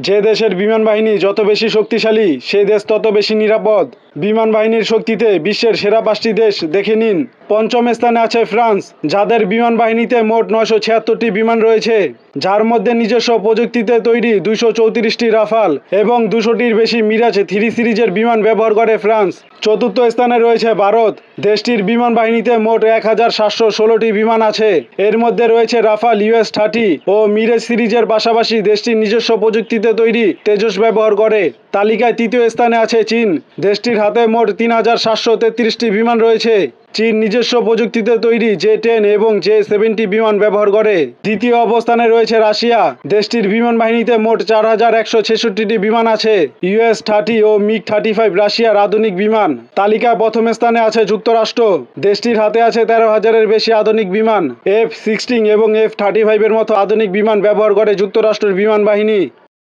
যে দেশের বিমান বাহিনী যত বেশি শক্তিশালী, সেই দেশ তত বেশি নিরাপদ। বিমান বাহিনীর শক্তিতে বিশ্বের সেরা পাঁচটি দেশ দেখে নিন। পঞ্চম স্থানে আছে ফ্রান্স, যাদের বিমান বাহিনীতে মোট নয়শো ছিয়াত্তরটি বিমান রয়েছে। যার মধ্যে নিজস্ব প্রযুক্তিতে তৈরি দুশো চৌত্রিশটি রাফাল এবং দুশোটির বেশি মিরাজ থ্রি সিরিজের বিমান ব্যবহার করে ফ্রান্স। চতুর্থ স্থানে রয়েছে ভারত, দেশটির বিমান বাহিনীতে মোট এক হাজার সাতশো ষোলোটি বিমান আছে। এর মধ্যে রয়েছে রাফাল ইউএস থার্টি ও মিরেজ সিরিজের পাশাপাশি দেশটির নিজস্ব প্রযুক্তিতে তৈরি তেজস ব্যবহার করে। তালিকায় তৃতীয় স্থানে আছে চীন, দেশটির হাতে মোট তিন হাজার সাতশো তেত্রিশটি বিমান রয়েছে। চীন নিজস্ব প্রযুক্তিতে তৈরি জে টেন এবং জে সেভেন্টি বিমান ব্যবহার করে। দ্বিতীয় অবস্থানে রয়েছে রাশিয়া। দেশটির বিমান বাহিনীতে মোট চার হাজার একশো ছেষট্টিটি বিমান আছে। ইউএস থার্টি ও মিগ থার্টি ফাইভ রাশিয়ার আধুনিক বিমান। তালিকায় প্রথম স্থানে আছে যুক্তরাষ্ট্র। দেশটির হাতে আছে তেরো হাজারের বেশি আধুনিক বিমান। এফ সিক্সটিন এবং এফ থার্টি ফাইভের মতো আধুনিক বিমান ব্যবহার করে যুক্তরাষ্ট্রের বিমান বাহিনী